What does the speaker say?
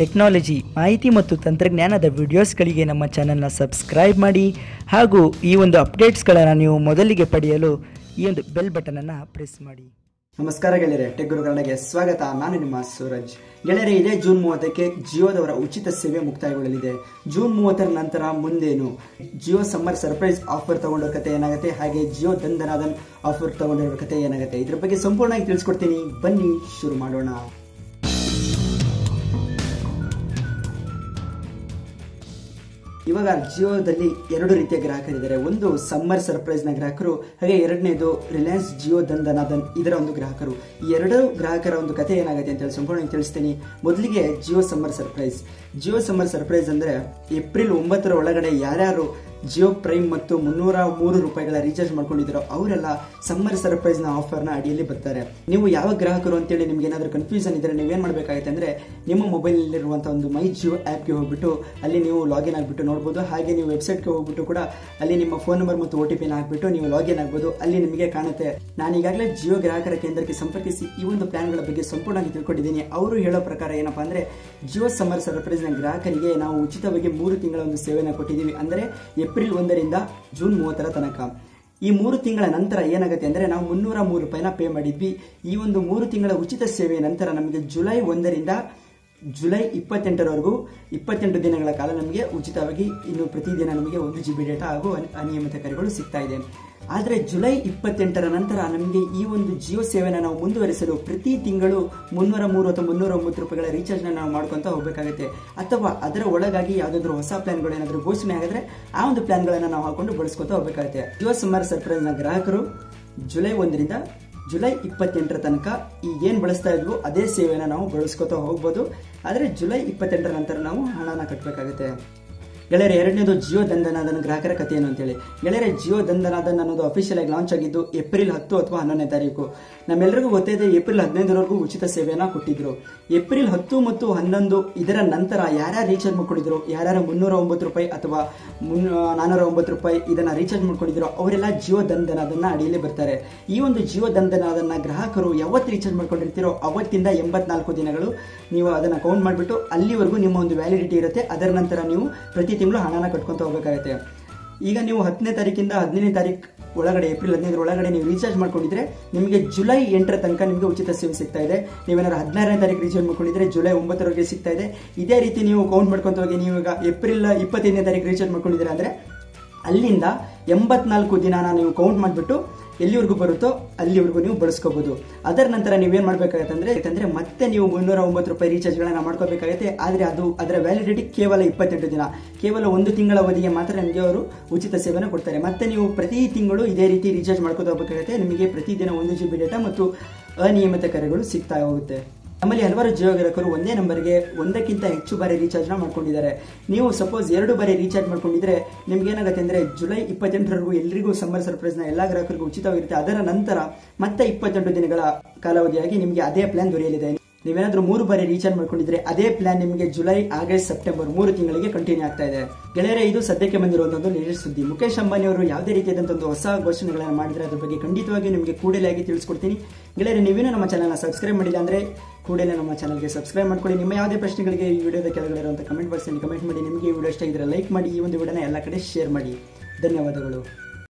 Technology, ಮಾಹಿತಿ ಮತ್ತು ತಂತ್ರಜ್ಞಾನದ ವಿಡಿಯೋಸ್ಗಳಿಗೆ ನಮ್ಮ ಚಾನಲ್ನ ಸಬ್ಸ್ಕ್ರೈಬ್ ಮಾಡಿ ಹಾಗೂ ಈ ಒಂದು ಅಪ್ಡೇಟ್ಸ್ಗಳನ್ನು ನೀವು ಮೊದಲಿಗೆ ಪಡೆಯಲು ಈ ಒಂದು ಬೆಲ್ ಬಟನನ್ನು ಪ್ರೆಸ್ ಮಾಡಿ. ನಮಸ್ಕಾರ ಗೆಳೆಯರೆ, ಟೆಕ್ ಗುರು ಕನ್ನಡಗೆ ಸ್ವಾಗತ. ನಾನು ನಿಮ್ಮ ಸೂರಜ್. ಗೆಳೆಯರೆ, ಇದೇ ಜೂನ್ ಮೂವತ್ತಕ್ಕೆ ಜಿಯೋದವರ ಉಚಿತ ಸೇವೆ ಮುಕ್ತಾಯಗೊಳ್ಳಲಿದೆ. ಜೂನ್ ಮೂವತ್ತರ ನಂತರ ಮುಂದೇನು? ಜಿಯೋ ಸಮ್ಮರ್ ಸರ್ಪ್ರೈಸ್ ಆಫರ್ ತಗೊಂಡಿರೋ ಕತೆ ಏನಾಗುತ್ತೆ? ಹಾಗೆ ಜಿಯೋ ದಂಧನಾದನ್ ಆಫರ್ ತಗೊಂಡಿರೋ ಕತೆ ಏನಾಗುತ್ತೆ? ಇದ್ರ ಬಗ್ಗೆ ಸಂಪೂರ್ಣವಾಗಿ ತಿಳಿಸ್ಕೊಡ್ತೀನಿ. ಬನ್ನಿ, ಶುರು ಮಾಡೋಣ. ಇವಾಗ ಜಿಯೋದಲ್ಲಿ ಎರಡು ರೀತಿಯ ಗ್ರಾಹಕರಿದ್ದಾರೆ. ಒಂದು ಸಮ್ಮರ್ ಸರ್ಪ್ರೈಸ್ನ ಗ್ರಾಹಕರು, ಹಾಗೆ ಎರಡನೇದು ರಿಲಯನ್ಸ್ ಜಿಯೋ ದಂದನಾದನ್ ಇದರ ಒಂದು ಗ್ರಾಹಕರು. ಈ ಎರಡು ಗ್ರಾಹಕರ ಒಂದು ಕಥೆ ಏನಾಗುತ್ತೆ ಅಂತ ಹೇಳಿ ಸಂಪೂರ್ಣವಾಗಿ ತಿಳಿಸ್ತೀನಿ. ಮೊದಲಿಗೆ Jio summer surprise. Jio summer surprise ಅಂದ್ರೆ ಏಪ್ರಿಲ್ ಒಂಬತ್ತರ ಒಳಗಡೆ ಯಾರ್ಯಾರು ಜಿಯೋ ಪ್ರೈಮ್ ಮತ್ತು ಮುನ್ನೂರ ಮೂರು ರೂಪಾಯಿಗಳ ರೀಚಾರ್ಜ್ ಮಾಡ್ಕೊಂಡಿದ್ದೀರೋ ಅವರೆಲ್ಲ ಸಮ್ಮರ್ ಸರ್ಪ್ರೈಸ್ನ ಆಫರ್ನ ಅಡಿಯಲ್ಲಿ ಬರ್ತಾರೆ. ನೀವು ಯಾವ ಗ್ರಾಹಕರು ಅಂತೇಳಿ ನಿಮ್ಗೆ ಏನಾದರೂ ಕನ್ಫ್ಯೂಷನ್ ಇದ್ರೆ ನೀವೇನ್ ಮಾಡ್ಬೇಕಾಗುತ್ತೆ ಅಂದ್ರೆ ನಿಮ್ಮ ಮೊಬೈಲ್ ನಲ್ಲಿರುವಂತಹ ಒಂದು ಮೈ ಜಿಯೋ ಆ್ಯಪ್ಗೆ ಹೋಗ್ಬಿಟ್ಟು ಅಲ್ಲಿ ನೀವು ಲಾಗಿನ್ ಆಗಿಬಿಟ್ಟು ನೋಡ್ಬೋದು. ಹಾಗೆ ನೀವು ವೆಬ್ಸೈಟ್ಗೆ ಹೋಗ್ಬಿಟ್ಟು ಕೂಡ ಅಲ್ಲಿ ನಿಮ್ಮ ಫೋನ್ ನಂಬರ್ ಮತ್ತು ಒ ಟಿ ಪಿನ ಹಾಕ್ಬಿಟ್ಟು ನೀವು ಲಾಗಿನ್ ಆಗ್ಬೋದು. ಅಲ್ಲಿ ನಿಮಗೆ ಕಾಣುತ್ತೆ. ನಾನು ಈಗಾಗಲೇ ಜಿಯೋ ಗ್ರಾಹಕರ ಕೇಂದ್ರಕ್ಕೆ ಸಂಪರ್ಕಿಸಿ ಈ ಒಂದು ಪ್ಲಾನ್ಗಳ ಬಗ್ಗೆ ಸಂಪೂರ್ಣವಾಗಿ ತಿಳ್ಕೊಂಡಿದ್ದೀನಿ. ಅವರು ಹೇಳೋ ಪ್ರಕಾರ ಏನಪ್ಪಾ ಅಂದ್ರೆ ಜಿಯೋ ಸಮ್ಮರ್ ಸರ್ಪ್ರೈಸ್ನ ಗ್ರಾಹಕರಿಗೆ ನಾವು ಉಚಿತವಾಗಿ ಮೂರು ತಿಂಗಳ ಒಂದು ಸೇವೆಯನ್ನು ಕೊಟ್ಟಿದ್ದೀವಿ. ಅಂದರೆ ಏಪ್ರಿಲ್ ಒಂದರಿಂದ ಜೂನ್ ಮೂವತ್ತರ ತನಕ. ಈ ಮೂರು ತಿಂಗಳ ನಂತರ ಏನಾಗುತ್ತೆ ಅಂದರೆ ನಾವು ಮುನ್ನೂರ ಮೂರು ರೂಪಾಯಿನ ಪೇ ಮಾಡಿದ್ವಿ. ಈ ಒಂದು ಮೂರು ತಿಂಗಳ ಉಚಿತ ಸೇವೆಯ ನಂತರ ನಮಗೆ ಜುಲೈ ಒಂದರಿಂದ ಜುಲೈ ಇಪ್ಪತ್ತೆಂಟರವರೆಗೂ ಇಪ್ಪತ್ತೆಂಟು ದಿನಗಳ ಕಾಲ ನಮಗೆ ಉಚಿತವಾಗಿ ಇನ್ನು ಪ್ರತಿದಿನ ನಮಗೆ ಒಂದು ಜಿ ಬಿ ಡೇಟಾ ಹಾಗೂ ಅನ್- ಅನಿಯಮಿತ ಕರೆಗಳು ಸಿಗ್ತಾ ಇದೆ. ಆದರೆ ಜುಲೈ ಇಪ್ಪತ್ತೆಂಟರ ನಂತರ ನಮಗೆ ಈ ಒಂದು ಜಿಯೋ ಸೇವೆನ ನಾವು ಮುಂದುವರಿಸಲು ಪ್ರತಿ ತಿಂಗಳು ಮುನ್ನೂರ ಮೂರು ಅಥವಾ ಮುನ್ನೂರ ಒಂಬತ್ತು ರೂಪಾಯಿಗಳ ರೀಚಾರ್ಜ್ನ ನಾವು ಮಾಡ್ಕೊಂತ ಹೋಗಬೇಕಾಗುತ್ತೆ. ಅಥವಾ ಅದರ ಒಳಗಾಗಿ ಯಾವುದಾದ್ರೂ ಹೊಸ ಪ್ಲಾನ್ಗಳು ಏನಾದರೂ ಘೋಷಣೆ ಆಗಿದ್ರೆ ಆ ಒಂದು ಪ್ಲಾನ್ಗಳನ್ನು ನಾವು ಹಾಕೊಂಡು ಬಳಸ್ಕೊತಾ ಹೋಗಬೇಕಾಗುತ್ತೆ. ಜಿಯೋ ಸಮ್ಮರ್ ಸರ್ಪ್ರೈಸ್ನ ಗ್ರಾಹಕರು, ಜುಲೈ ಒಂದರಿಂದ ಜುಲೈ ಇಪ್ಪತ್ತೆಂಟರ ತನಕ ಈಗ ಏನು ಬಳಸ್ತಾ ಇದ್ವು ಅದೇ ಸೇವೆನ ನಾವು ಬಳಸ್ಕೊತಾ ಹೋಗ್ಬೋದು. ಆದರೆ ಜುಲೈ ಇಪ್ಪತ್ತೆಂಟರ ನಂತರ ನಾವು ಹಣನ ಕಟ್ಟಬೇಕಾಗುತ್ತೆ ಗೆಳೆಯರೆ, ಎರಡನೇದು ಜಿಯೋ ದಂಧನಾದನ ಗ್ರಾಹಕರ ಕಥೆಯನ್ನು ಅಂತೇಳಿ. ಗೆಳೆಯರ, ಜಿಯೋ ದಂಧನಾದನ್ ಅನ್ನೋದು ಅಫಿಷಿಯಲ್ ಆಗಿ ಲಾಂಚ್ ಆಗಿದ್ದು ಏಪ್ರಿಲ್ ಹತ್ತು ಅಥವಾ ಹನ್ನೊಂದನೇ ತಾರೀಕು. ನಮ್ಮೆಲ್ಲರಿಗೂ ಗೊತ್ತಿದೆ ಏಪ್ರಿಲ್ ಹದಿನೈದರವರೆಗೂ ಉಚಿತ ಸೇವೆಯನ್ನು ಕೊಟ್ಟಿದ್ರು. ಏಪ್ರಿಲ್ ಹತ್ತು ಮತ್ತು ಹನ್ನೊಂದು ಇದರ ನಂತರ ಯಾರ್ಯಾರು ರೀಚಾರ್ಜ್ ಮಾಡ್ಕೊಂಡಿದ್ರು? ಯಾರ್ಯಾರು ಮುನ್ನೂರ ಒಂಬತ್ತು ರೂಪಾಯಿ ಅಥವಾ ಮುನ್ನೂ ನಾನ್ನೂರ ಒಂಬತ್ತು ರೂಪಾಯಿ ಇದನ್ನ ರೀಚಾರ್ಜ್ ಮಾಡ್ಕೊಂಡಿದ್ರು ಅವರೆಲ್ಲ ಜಿಯೋ ದಂದನಾದನ್ನ ಅಡಿಯಲ್ಲಿ ಬರ್ತಾರೆ. ಈ ಒಂದು ಜಿಯೋ ದಂದನಾದನ್ನ ಗ್ರಾಹಕರು ಯಾವತ್ತು ರೀಚಾರ್ಜ್ ಮಾಡ್ಕೊಂಡಿರ್ತೀರೋ ಅವತ್ತಿಂದ ಎಂಬತ್ನಾಲ್ಕು ದಿನಗಳು ನೀವು ಅದನ್ನ ಕೌಂಟ್ ಮಾಡಿಬಿಟ್ಟು ಅಲ್ಲಿವರೆಗೂ ನಿಮ್ಮ ಒಂದು ವ್ಯಾಲಿಡಿಟಿ ಇರುತ್ತೆ. ಅದರ ನಂತರ ನೀವು ಪ್ರತಿ ತಿಂಗಳು ಹಣನ ಕಟ್ಕೊತ ಹೋಗಬೇಕಾಗುತ್ತೆ. ಈಗ ನೀವು ಹತ್ತನೇ ತಾರೀಕಿಂದ ಹದಿನೈದನೇ ತಾರೀಕು ಒಳಗಡೆ, ಏಪ್ರಿಲ್ ಹದಿನೈದರ ಒಳಗಡೆ ನೀವು ರೀಚಾರ್ಜ್ ಮಾಡ್ಕೊಂಡಿದ್ರೆ ನಿಮಗೆ ಜುಲೈ ಎಂಟರ ತನಕ ನಿಮಗೆ ಉಚಿತ ಸೇವೆ ಸಿಗ್ತಾ ಇದೆ. ನೀವೇನಾದ್ರು ಹದಿನಾರನೇ ತಾರೀಕು ರೀಚಾರ್ಜ್ ಮಾಡ್ಕೊಂಡಿದ್ರೆ ಜುಲೈ ಒಂಬತ್ತರವರೆಗೆ ಸಿಗ್ತಾ ಇದೆ. ಇದೇ ರೀತಿ ನೀವು ಕೌಂಟ್ ಮಾಡ್ಕೊಂತ ಹೋಗಿ, ನೀವು ಈಗ ಏಪ್ರಿಲ್ ಇಪ್ಪತ್ತೈದನೇ ತಾರೀಕು ರೀಚಾರ್ಜ್ ಮಾಡ್ಕೊಂಡಿದ್ದೀರಾ ಅಂದರೆ ಅಲ್ಲಿಂದ ಎಂಬತ್ನಾಲ್ಕು ದಿನಾನ ನೀವು ಕೌಂಟ್ ಮಾಡಿಬಿಟ್ಟು ಎಲ್ಲಿವರೆಗೂ ಬರುತ್ತೋ ಅಲ್ಲಿವರೆಗೂ ನೀವು ಬಳಸ್ಕೋಬಹುದು ಅದರ ನಂತರ ನೀವೇನ್ ಮಾಡಬೇಕಾಗುತ್ತೆ ಅಂದ್ರೆ, ಯಾಕಂದ್ರೆ ಮತ್ತೆ ನೀವು ಮುನ್ನೂರ ಒಂಬತ್ತು ರೂಪಾಯಿ ರೀಚಾರ್ಜ್ಗಳನ್ನು ಮಾಡ್ಕೋಬೇಕಾಗುತ್ತೆ. ಆದ್ರೆ ಅದು ಅದರ ವ್ಯಾಲಿಡಿಟಿ ಕೇವಲ ಇಪ್ಪತ್ತೆಂಟು ದಿನ. ಕೇವಲ ಒಂದು ತಿಂಗಳ ಅವಧಿಗೆ ಮಾತ್ರ ನಿಮಗೆ ಅವರು ಉಚಿತ ಸೇವೆಯನ್ನು ಕೊಡ್ತಾರೆ. ಮತ್ತೆ ನೀವು ಪ್ರತಿ ತಿಂಗಳು ಇದೇ ರೀತಿ ರೀಚಾರ್ಜ್ ಮಾಡ್ಕೋತಾ ಹೋಗಬೇಕಾಗುತ್ತೆ. ನಿಮಗೆ ಪ್ರತಿದಿನ ಒಂದು ಜಿ ಬಿ ಡೇಟಾ ಮತ್ತು ಅನಿಯಮಿತ ಕರೆಗಳು ಸಿಗ್ತಾ ಹೋಗುತ್ತೆ. ನಮ್ಮಲ್ಲಿ ಹಲವಾರು ಜಿಯೋ ಗ್ರಾಹಕರು ಒಂದೇ ನಂಬರ್ಗೆ ಒಂದಕ್ಕಿಂತ ಹೆಚ್ಚು ಬಾರಿ ರೀಚಾರ್ಜ್ನ ಮಾಡ್ಕೊಂಡಿದ್ದಾರೆ. ನೀವು ಸಪೋಸ್ ಎರಡು ಬಾರಿ ರೀಚಾರ್ಜ್ ಮಾಡ್ಕೊಂಡಿದ್ರೆ ನಿಮ್ಗೆ ಏನಾಗುತ್ತೆ ಅಂದ್ರೆ ಜುಲೈ ಇಪ್ಪತ್ತೆಂಟರವರೆಗೂ ಎಲ್ಲರಿಗೂ ಸಮ್ಮರ್ನ ಎಲ್ಲ ಗ್ರಾಹಕರಿಗೂ ಉಚಿತವಾಗಿರುತ್ತೆ. ಅದರ ನಂತರ ಮತ್ತೆ ಇಪ್ಪತ್ತೆಂಟು ದಿನಗಳ ಕಾಲಾವಧಿಯಾಗಿ ನಿಮಗೆ ಅದೇ ಪ್ಲಾನ್ ದೊರೆಯಲಿದೆ. ನೀವೇನಾದ್ರೂ ಮೂರು ಬಾರಿ ರೀಚಾರ್ಜ್ ಮಾಡ್ಕೊಂಡಿದ್ರೆ ಅದೇ ಪ್ಲಾನ್ ನಿಮಗೆ ಜುಲೈ ಆಗಸ್ಟ್ ಸೆಪ್ಟೆಂಬರ್ ಮೂರು ತಿಂಗಳಿಗೆ ಕಂಟಿನ್ಯೂ ಆಗ್ತಾ ಇದೆ. ಗೆಳೆಯರೇ, ಇದು ಸದ್ಯಕ್ಕೆ ಬಂದಿರುವಂತಹ ಲೇಟೆಸ್ಟ್ ಸುದ್ದಿ. ಮುಖೇಶ್ ಅಂಬಾನಿ ಅವರು ಯಾವುದೇ ರೀತಿಯಾದಂತಹ ಒಂದು ಹೊಸ ಘೋಷಣೆಗಳನ್ನು ಮಾಡಿದ್ರೆ ಅದ್ರ ಬಗ್ಗೆ ಖಂಡಿತವಾಗಿ ನಿಮಗೆ ಕೂಡಲೇ ಆಗಿ ತಿಳಿಸ್ಕೊಡ್ತೀನಿ. ಗೆಳೆಯರೆ, ನೀವೇನೂ ನಮ್ಮ ಚಾನಲ್ನ ಸಬ್ಸ್ಕ್ರೈಬ್ ಮಾಡಿಲ್ಲ ಅಂದರೆ ಕೂಡಲೇ ನಮ್ಮ ಚಾನಲ್ಗೆ ಸಬ್ಸ್ಕ್ರೈಬ್ ಮಾಡ್ಕೊಳ್ಳಿ. ನಿಮ್ಮ ಯಾವುದೇ ಪ್ರಶ್ನೆಗಳಿಗೆ ಈ ವಿಡಿಯೋದ ಕೆಳಗಡೆ ಇರುವಂತಹ ಕಮೆಂಟ್ ಬಾಕ್ಸಲ್ಲಿ ಕಮೆಂಟ್ ಮಾಡಿ. ನಿಮಗೆ ಈ ವಿಡಿಯೋ ಇಷ್ಟ ಇದ್ರೆ ಲೈಕ್ ಮಾಡಿ, ಈ ಒಂದು ವಿಡಿಯೋನ ಎಲ್ಲ ಕಡೆ ಶೇರ್ ಮಾಡಿ. ಧನ್ಯವಾದಗಳು.